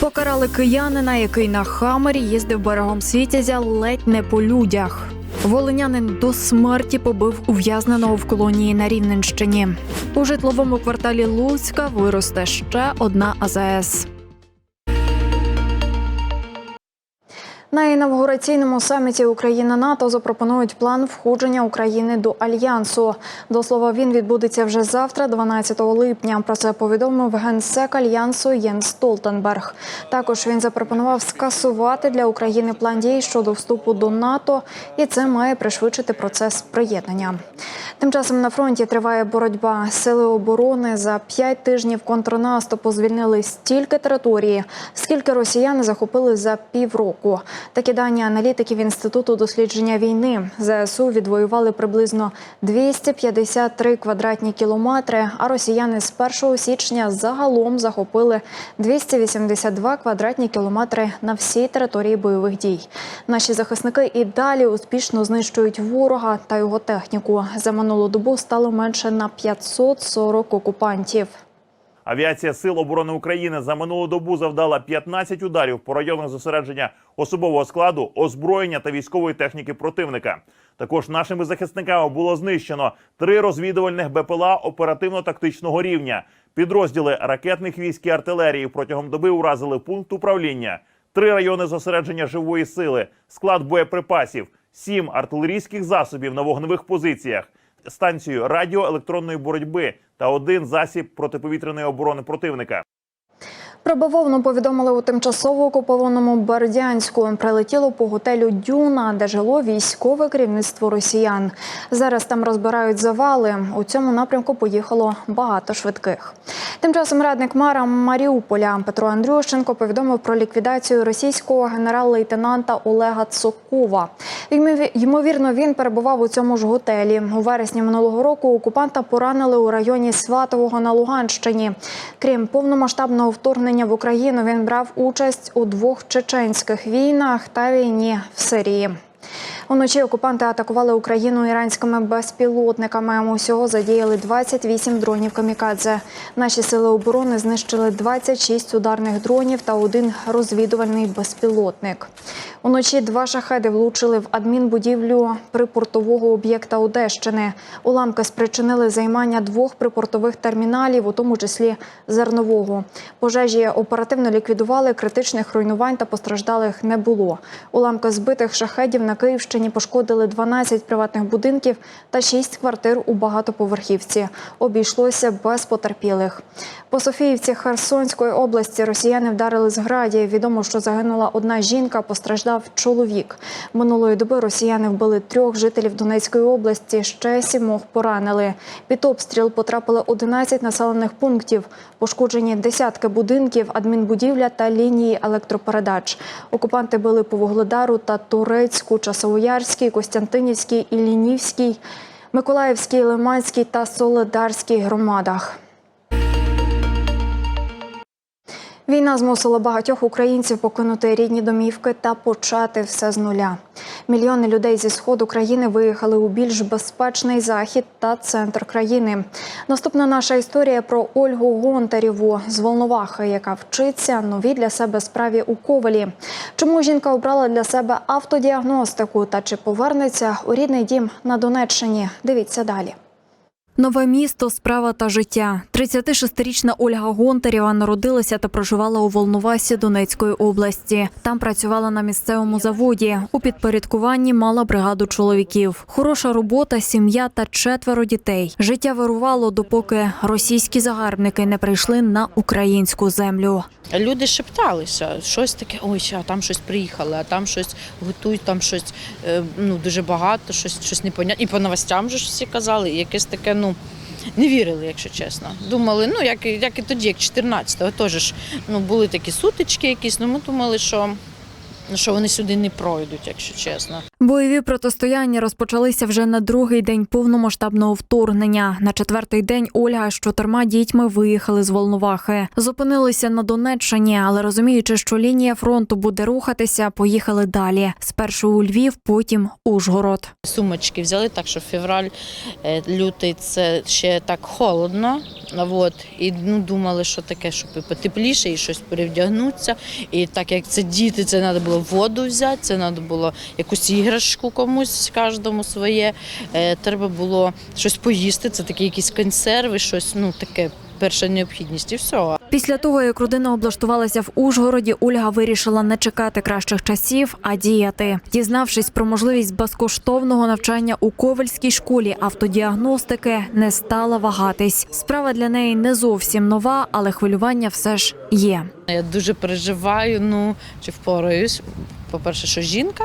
Покарали киянина, який на хамері їздив берегом Світязя ледь не по людях. Волинянин до смерті побив ув'язненого в колонії на Рівненщині. У житловому кварталі Луцька виросте ще одна АЗС. На інавгураційному саміті Україна НАТО запропонують план входження України до альянсу. До слова, він відбудеться вже завтра, 12 липня. Про це повідомив генсек альянсу Єнс Столтенберг. Також він запропонував скасувати для України план дій щодо вступу до НАТО, і це має пришвидшити процес приєднання. Тим часом на фронті триває боротьба. Сили оборони за п'ять тижнів контрнаступу звільнили стільки території, скільки росіяни захопили за півроку. Такі дані аналітиків інституту дослідження війни ЗСУ відвоювали приблизно 253 квадратні кілометри. А росіяни з 1 січня загалом захопили 282 квадратні кілометри на всій території бойових дій. Наші захисники і далі успішно знищують ворога та його техніку. За минулу добу стало менше на 540 окупантів. Авіація Сил оборони України за минулу добу завдала 15 ударів по районах зосередження особового складу, озброєння та військової техніки противника. Також нашими захисниками було знищено три розвідувальних БПЛА оперативно-тактичного рівня. Підрозділи ракетних військ і артилерії протягом доби уразили пункт управління, три райони зосередження живої сили, склад боєприпасів, сім артилерійських засобів на вогневих позиціях станцію радіоелектронної боротьби та один засіб протиповітряної оборони противника. Про бавовну повідомили у тимчасово окупованому Бердянську. Прилетіло по готелю Дюна, де жило військове керівництво росіян. Зараз там розбирають завали. У цьому напрямку поїхало багато швидких. Тим часом радник мера Маріуполя Петро Андрющенко повідомив про ліквідацію російського генерал-лейтенанта Олега Цокова. Ймові- Ймовірно, він перебував у цьому ж готелі. У вересні минулого року окупанта поранили у районі Сватового на Луганщині. Крім повномасштабного вторгнення в Україну, він брав участь у двох чеченських війнах та війні в Сирії. Уночі окупанти атакували Україну іранськими безпілотниками. Усього задіяли 28 дронів камікадзе. Наші сили оборони знищили 26 ударних дронів та один розвідувальний безпілотник. Уночі два шахеди влучили в адмінбудівлю припортового об'єкта Одещини. Уламки спричинили займання двох припортових терміналів, у тому числі зернового. Пожежі оперативно ліквідували, критичних руйнувань та постраждалих не було. Уламки збитих шахедів на Київщині пошкодили 12 приватних будинків та 6 квартир у багатоповерхівці. Обійшлося без потерпілих. По Софіївці Херсонської області росіяни вдарили з градів. Відомо, що загинула одна жінка, постраждав чоловік. Минулої доби росіяни вбили трьох жителів Донецької області, ще сімох поранили. Під обстріл потрапили 11 населених пунктів. Пошкоджені десятки будинків, адмінбудівля та лінії електропередач. Окупанти били по Вугледару та Турецьку, Часовоярській, Костянтинівській, Іллінівській, Миколаївській, Лиманській та Солидарській громадах. Війна змусила багатьох українців покинути рідні домівки та почати все з нуля. Мільйони людей зі сходу країни виїхали у більш безпечний захід та центр країни. Наступна наша історія про Ольгу Гонтарєву з Волновахи, яка вчиться новій для себе справі у Ковалі. Чому жінка обрала для себе автодіагностику та чи повернеться у рідний дім на Донеччині? Дивіться далі. Нове місто, справа та життя. 36-річна Ольга Гонтарєва народилася та проживала у Волновасі Донецької області. Там працювала на місцевому заводі. У підпорядкуванні мала бригаду чоловіків. Хороша робота, сім'я та четверо дітей. Життя вирувало, допоки російські загарбники не прийшли на українську землю. Люди шепталися, щось таке, ой, а там щось приїхали, а там щось готують, там щось е, ну, дуже багато, щось, щось непонятне. І по новостям же всі казали, якесь таке, ну. Не вірили, якщо чесно. Думали, ну як, як і тоді, як 14-го, теж ну, були такі сутички якісь, ну ми думали, що, що вони сюди не пройдуть, якщо чесно. Бойові протистояння розпочалися вже на другий день повномасштабного вторгнення. На четвертий день Ольга з чотирма дітьми виїхали з Волновахи. Зупинилися на Донеччині, але розуміючи, що лінія фронту буде рухатися, поїхали далі. Спершу у Львів, потім Ужгород. Сумочки взяли, так що февраль, е, лютий це ще так холодно. От, і ну, думали, що таке, щоб потепліше, і щось перевдягнутися. І так як це діти, це треба було воду взяти, це треба було якусь іграшку комусь, кожному своє. Е, треба було щось поїсти, це такі якісь консерви, щось ну таке. Перша необхідність і все. Після того, як родина облаштувалася в Ужгороді, Ольга вирішила не чекати кращих часів, а діяти. Дізнавшись про можливість безкоштовного навчання у Ковальській школі автодіагностики, не стала вагатись. Справа для неї не зовсім нова, але хвилювання все ж є. Я дуже переживаю, ну чи впораюсь. По-перше, що жінка,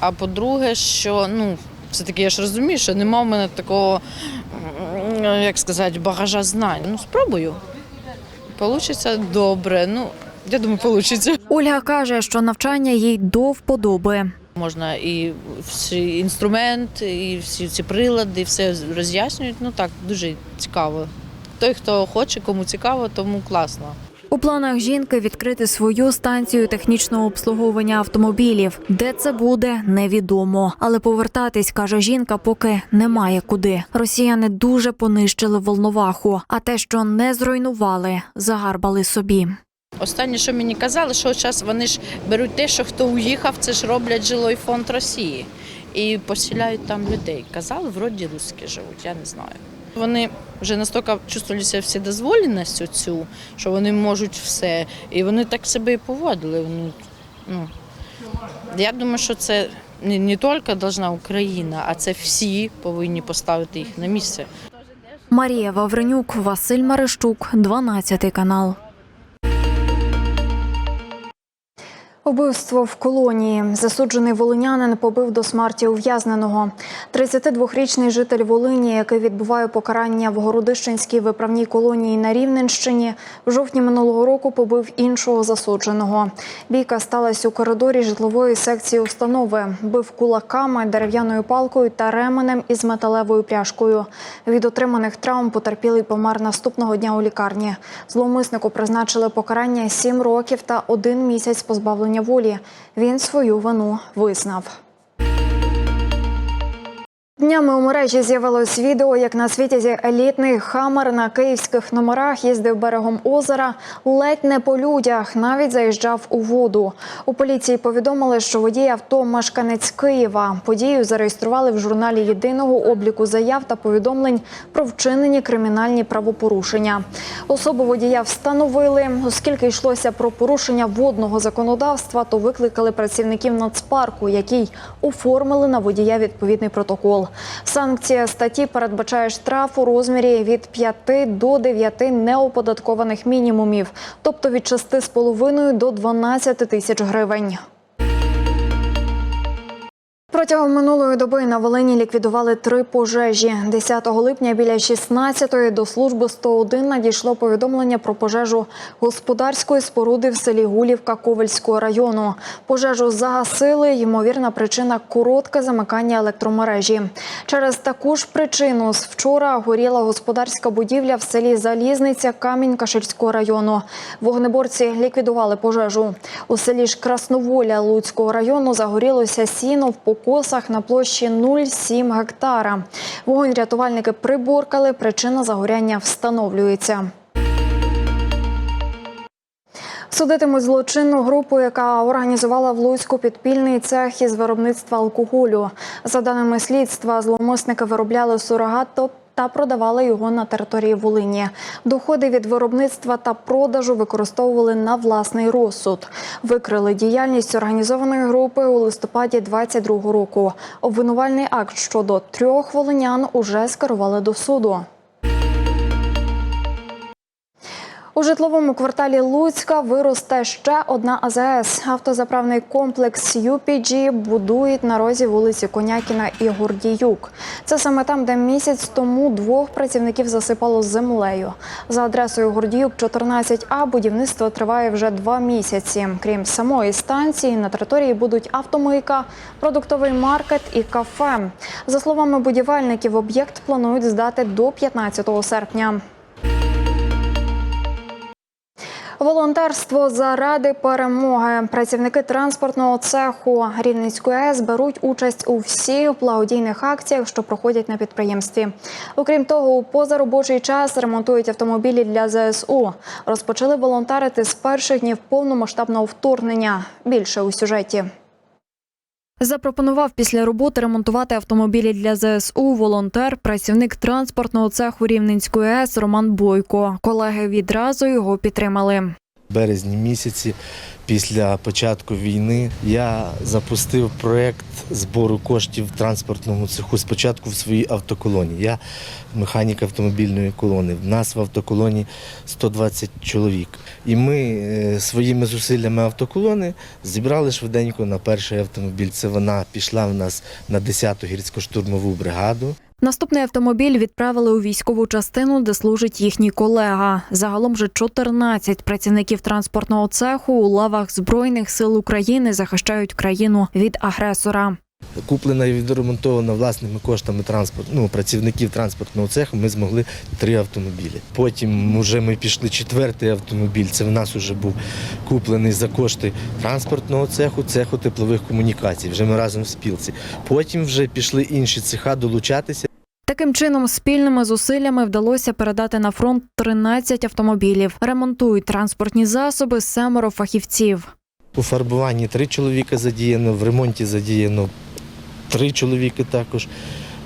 а по-друге, що ну. Все-таки я ж розумію, що нема в мене такого, як сказати, багажа знань. Ну, спробую. Получиться добре. Ну, я думаю, получиться. Ольга каже, що навчання їй до вподоби. Можна і всі інструменти, і всі ці прилади, все роз'яснюють. Ну так, дуже цікаво. Той, хто хоче, кому цікаво, тому класно. У планах жінки відкрити свою станцію технічного обслуговування автомобілів. Де це буде, невідомо. Але повертатись, каже жінка, поки немає куди. Росіяни дуже понищили волноваху, а те, що не зруйнували, загарбали собі. Останнє, що мені казали, що зараз вони ж беруть те, що хто уїхав, це ж роблять жилий фонд Росії і посіляють там людей. Казали, вроді русські живуть, я не знаю. Вони вже настільки чувствувалися себе вседозволеністю цю, що вони можуть все. І вони так себе і поводили. Вони, ну, я думаю, що це не, не тільки повинна Україна, а це всі повинні поставити їх на місце. Марія Вавренюк, Василь Марищук, 12 канал. Убивство в колонії. Засуджений волинянин побив до смерті ув'язненого. 32-річний житель Волині, який відбуває покарання в Городищенській виправній колонії на Рівненщині, в жовтні минулого року побив іншого засудженого. Бійка сталася у коридорі житлової секції установи. Бив кулаками, дерев'яною палкою та ременем із металевою пряжкою. Від отриманих травм потерпілий помер наступного дня у лікарні. Зловмиснику призначили покарання 7 років та один місяць позбавлення волі. Він свою вину визнав. Днями у мережі з'явилось відео, як на світязі елітний хамер на київських номерах їздив берегом озера, ледь не по людях, навіть заїжджав у воду. У поліції повідомили, що водій авто мешканець Києва. Подію зареєстрували в журналі єдиного обліку заяв та повідомлень про вчинені кримінальні правопорушення. Особу водія встановили, оскільки йшлося про порушення водного законодавства, то викликали працівників нацпарку, які оформили на водія відповідний протокол. Санкція статті передбачає штраф у розмірі від 5 до 9 неоподаткованих мінімумів, тобто від 6,5 до 12 тисяч гривень. Протягом минулої доби на Волині ліквідували три пожежі. 10 липня біля 16-ї до служби 101 надійшло повідомлення про пожежу господарської споруди в селі Гулівка Ковельського району. Пожежу загасили. Ймовірна причина коротке замикання електромережі. Через таку ж причину з вчора горіла господарська будівля в селі Залізниця Камінь-Каширського району. Вогнеборці ліквідували пожежу. У селі ж Красноволя Луцького району загорілося сіно в покосах на площі 0,7 гектара. Вогонь рятувальники приборкали. Причина загоряння встановлюється. Судитимуть злочинну групу, яка організувала в Луцьку підпільний цех із виробництва алкоголю. За даними слідства, зломисники виробляли сурогат та продавали його на території Волині. Доходи від виробництва та продажу використовували на власний розсуд. Викрили діяльність організованої групи у листопаді 2022 року. Обвинувальний акт щодо трьох волинян уже скерували до суду. У житловому кварталі Луцька виросте ще одна АЗС. Автозаправний комплекс UPG будують на розі вулиці Конякіна і Гордіюк. Це саме там, де місяць тому двох працівників засипало землею. За адресою Гордіюк 14А будівництво триває вже два місяці. Крім самої станції, на території будуть автомийка, продуктовий маркет і кафе. За словами будівельників, об'єкт планують здати до 15 серпня. Волонтерство заради перемоги. Працівники транспортного цеху Рівненської АЕС беруть участь у всіх благодійних акціях, що проходять на підприємстві. Окрім того, у позаробочий час ремонтують автомобілі для ЗСУ. Розпочали волонтерити з перших днів повномасштабного вторгнення. Більше у сюжеті. Запропонував після роботи ремонтувати автомобілі для ЗСУ волонтер, працівник транспортного цеху Рівненської АЕС Роман Бойко. Колеги відразу його підтримали. Березні місяці після початку війни я запустив проект збору коштів в транспортному цеху спочатку в своїй автоколоні. Я механік автомобільної колони. В нас в автоколоні 120 чоловік. І ми е, своїми зусиллями автоколони зібрали швиденько на перший автомобіль. Це вона пішла в нас на 10-ту гірсько-штурмову бригаду. Наступний автомобіль відправили у військову частину, де служить їхній колега. Загалом же 14 працівників транспортного цеху у лавах збройних сил України захищають країну від агресора. Куплена і відремонтована власними коштами транспорт, ну, працівників транспортного цеху, ми змогли три автомобілі. Потім вже ми пішли четвертий автомобіль. Це в нас вже був куплений за кошти транспортного цеху, цеху теплових комунікацій. Вже ми разом в спілці. Потім вже пішли інші цеха долучатися. Таким чином, спільними зусиллями вдалося передати на фронт 13 автомобілів. Ремонтують транспортні засоби семеро фахівців. У фарбуванні три чоловіка задіяно, в ремонті задіяно три чоловіки також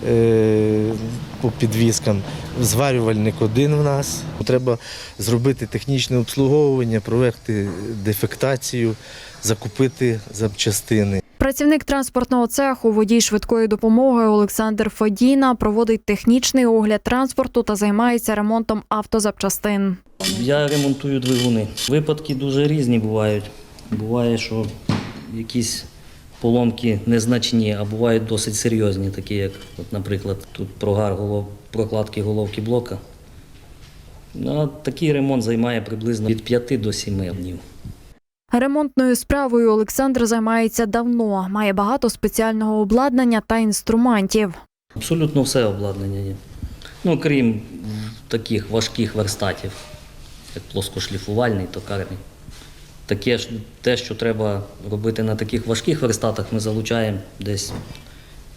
е, по підвіскам. Зварювальник один в нас. Треба зробити технічне обслуговування, провести дефектацію, закупити запчастини. Працівник транспортного цеху, водій швидкої допомоги Олександр Федіна проводить технічний огляд транспорту та займається ремонтом автозапчастин. Я ремонтую двигуни. Випадки дуже різні бувають. Буває, що якісь поломки незначні, а бувають досить серйозні, такі як, от, наприклад, тут прогар голов... прокладки головки блока. Ну, такий ремонт займає приблизно від 5 до 7 днів. Ремонтною справою Олександр займається давно, має багато спеціального обладнання та інструментів. Абсолютно все обладнання є. Ну, крім таких важких верстатів, як плоскошліфувальний, токарний. Таке ж те, що треба робити на таких важких верстатах, ми залучаємо десь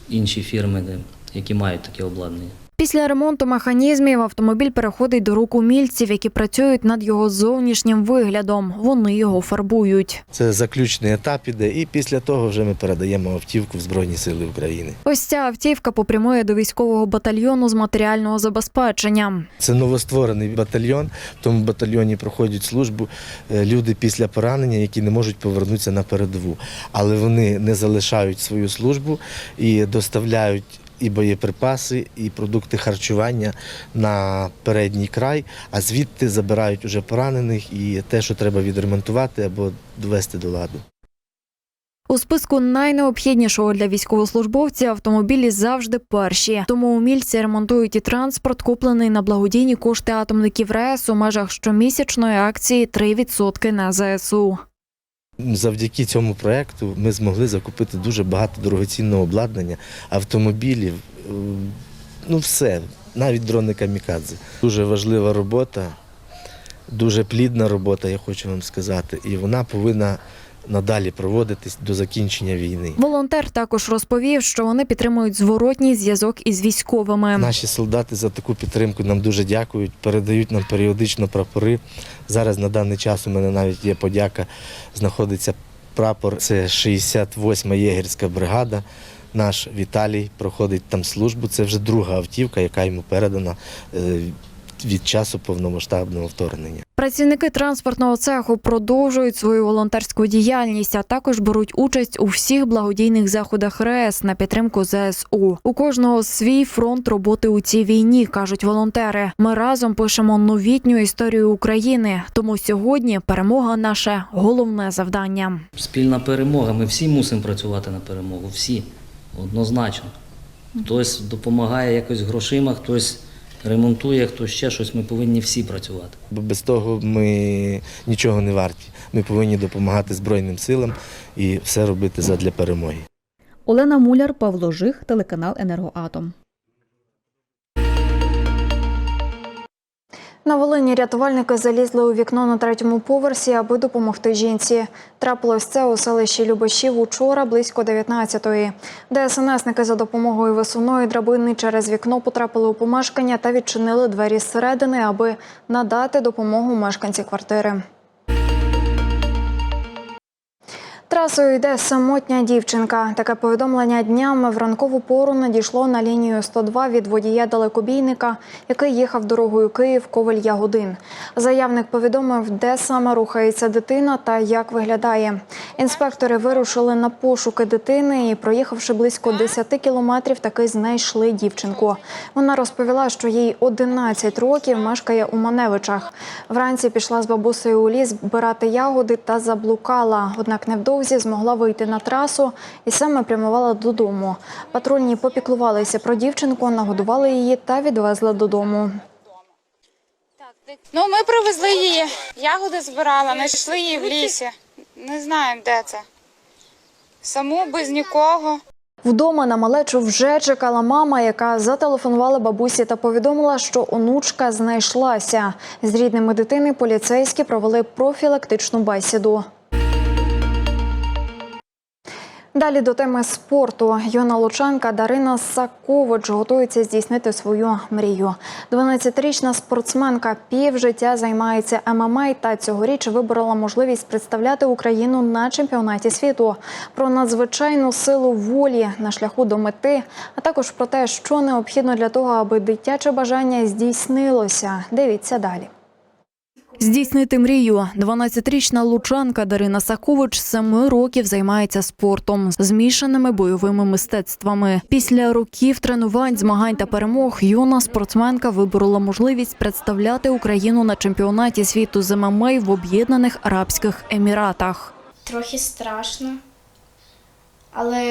інші фірми, які мають таке обладнання. Після ремонту механізмів автомобіль переходить до рук умільців, які працюють над його зовнішнім виглядом. Вони його фарбують. Це заключний етап іде, і після того вже ми передаємо автівку в Збройні Сили України. Ось ця автівка попрямує до військового батальйону з матеріального забезпечення. Це новостворений батальйон. В тому батальйоні проходять службу е, люди після поранення, які не можуть повернутися на передову. Але вони не залишають свою службу і доставляють і боєприпаси, і продукти харчування на передній край, а звідти забирають уже поранених і те, що треба відремонтувати або довести до ладу. У списку найнеобхіднішого для військовослужбовців автомобілі завжди перші. Тому умільці ремонтують і транспорт, куплений на благодійні кошти атомників РЕС у межах щомісячної акції 3% на ЗСУ. Завдяки цьому проекту ми змогли закупити дуже багато дорогоцінного обладнання, автомобілів, е, ну все, навіть дрони камікадзе. Дуже важлива робота, дуже плідна робота, я хочу вам сказати, і вона повинна надалі проводитись до закінчення війни. Волонтер також розповів, що вони підтримують зворотній зв'язок із військовими. Наші солдати за таку підтримку нам дуже дякують, передають нам періодично прапори. Зараз на даний час у мене навіть є подяка. Знаходиться прапор. Це 68-ма єгерська бригада. Наш Віталій проходить там службу. Це вже друга автівка, яка йому передана е, від часу повномасштабного вторгнення. Працівники транспортного цеху продовжують свою волонтерську діяльність, а також беруть участь у всіх благодійних заходах РЕС на підтримку ЗСУ. У кожного свій фронт роботи у цій війні, кажуть волонтери. Ми разом пишемо новітню історію України. Тому сьогодні перемога наше головне завдання. Спільна перемога. Ми всі мусимо працювати на перемогу. Всі. Однозначно. Хтось допомагає якось грошима, хтось ремонтує, хтось ще щось. Ми повинні всі працювати. Бо без того ми нічого не варті. Ми повинні допомагати Збройним силам і все робити задля перемоги. Олена Муляр, Павло Жих, телеканал Енергоатом. На Волині рятувальники залізли у вікно на третьому поверсі, аби допомогти жінці. Трапилось це у селищі Любашів учора близько 19-ї. ДСНСники за допомогою висувної драбини через вікно потрапили у помешкання та відчинили двері зсередини, аби надати допомогу мешканці квартири. Трасою йде самотня дівчинка. Таке повідомлення днями в ранкову пору надійшло на лінію 102 від водія далекобійника, який їхав дорогою Київ Ковель Ягодин. Заявник повідомив, де саме рухається дитина та як виглядає. Інспектори вирушили на пошуки дитини і, проїхавши близько 10 кілометрів, таки знайшли дівчинку. Вона розповіла, що їй 11 років мешкає у Маневичах. Вранці пішла з бабусею у ліс збирати ягоди та заблукала. Однак невдовзі змогла вийти на трасу і саме прямувала додому. Патрульні попіклувалися про дівчинку, нагодували її та відвезли додому. Ну, ми привезли її. Ягоди збирала, знайшли її в лісі. Не знаємо, де це. Саму без нікого. Вдома на малечу вже чекала мама, яка зателефонувала бабусі та повідомила, що онучка знайшлася. З рідними дитини поліцейські провели профілактичну бесіду. Далі до теми спорту. Юна лучанка Дарина Сакович готується здійснити свою мрію. 12-річна спортсменка півжиття займається ММА та цьогоріч виборола можливість представляти Україну на чемпіонаті світу. Про надзвичайну силу волі на шляху до мети, а також про те, що необхідно для того, аби дитяче бажання здійснилося. Дивіться далі. Здійснити мрію. 12-річна лучанка Дарина Сакович 7 років займається спортом, змішаними бойовими мистецтвами. Після років тренувань, змагань та перемог юна спортсменка виборола можливість представляти Україну на чемпіонаті світу з ММА в Об'єднаних Арабських Еміратах. Трохи страшно, але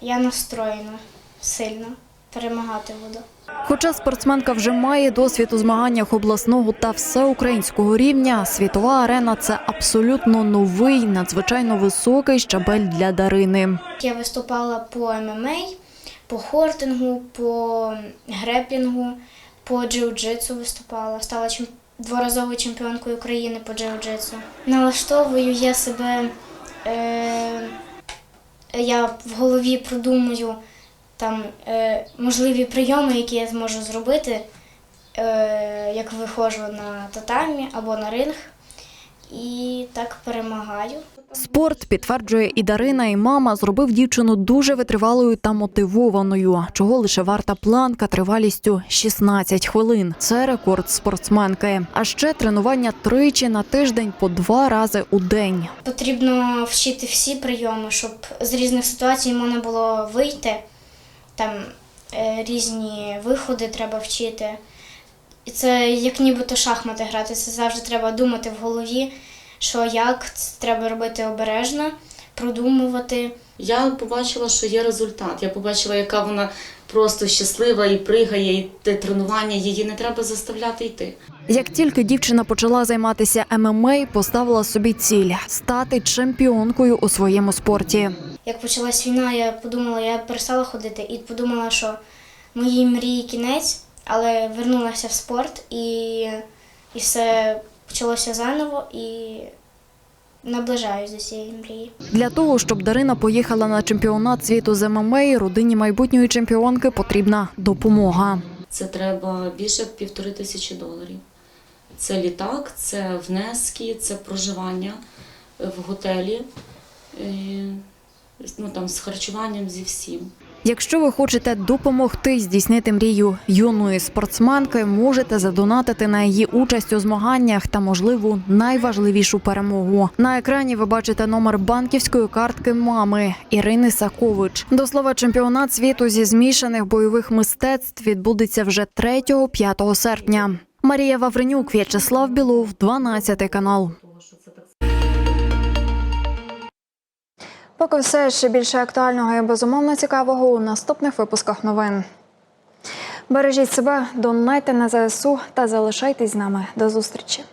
я настроєна сильно. Перемагати буду. Хоча спортсменка вже має досвід у змаганнях обласного та всеукраїнського рівня, світова арена це абсолютно новий, надзвичайно високий щабель для Дарини. Я виступала по ММА, по хортингу, по греплінгу, по джиу-джитсу виступала. Стала дворазовою чемпіонкою України по джиу-джитсу. Налаштовую я себе, е... я в голові продумую там е... можливі прийоми, які я зможу зробити, е... як виходжу на татамі або на ринг. І так перемагаю. Спорт підтверджує і Дарина, і мама зробив дівчину дуже витривалою та мотивованою, чого лише варта планка тривалістю 16 хвилин. Це рекорд спортсменки. А ще тренування тричі на тиждень по два рази у день. Потрібно вчити всі прийоми, щоб з різних ситуацій можна було вийти. Там е, різні виходи треба вчити. І це як нібито шахмати грати. Це завжди треба думати в голові, що як це треба робити обережно, продумувати. Я побачила, що є результат. Я побачила, яка вона просто щаслива і пригає, і те тренування її не треба заставляти йти. Як тільки дівчина почала займатися ММА, поставила собі ціль стати чемпіонкою у своєму спорті. Як почалась війна, я подумала, я перестала ходити і подумала, що моїй мрії кінець, але вернулася в спорт і, і все почалося заново і наближаюсь до цієї мрії. Для того, щоб Дарина поїхала на чемпіонат світу з ММА, родині майбутньої чемпіонки потрібна допомога. Це треба більше півтори тисячі доларів. Це літак, це внески, це проживання в готелі, е, ну там з харчуванням зі всім. Якщо ви хочете допомогти здійснити мрію юної спортсменки, можете задонатити на її участь у змаганнях та можливу найважливішу перемогу. На екрані ви бачите номер банківської картки мами Ірини Сакович. До слова, чемпіонат світу зі змішаних бойових мистецтв відбудеться вже 3-5 серпня. Марія Вавренюк, В'ячеслав Білов, 12 канал. Поки все ще більше актуального і безумовно цікавого у наступних випусках новин. Бережіть себе, донайте на ЗСУ та залишайтесь з нами. До зустрічі.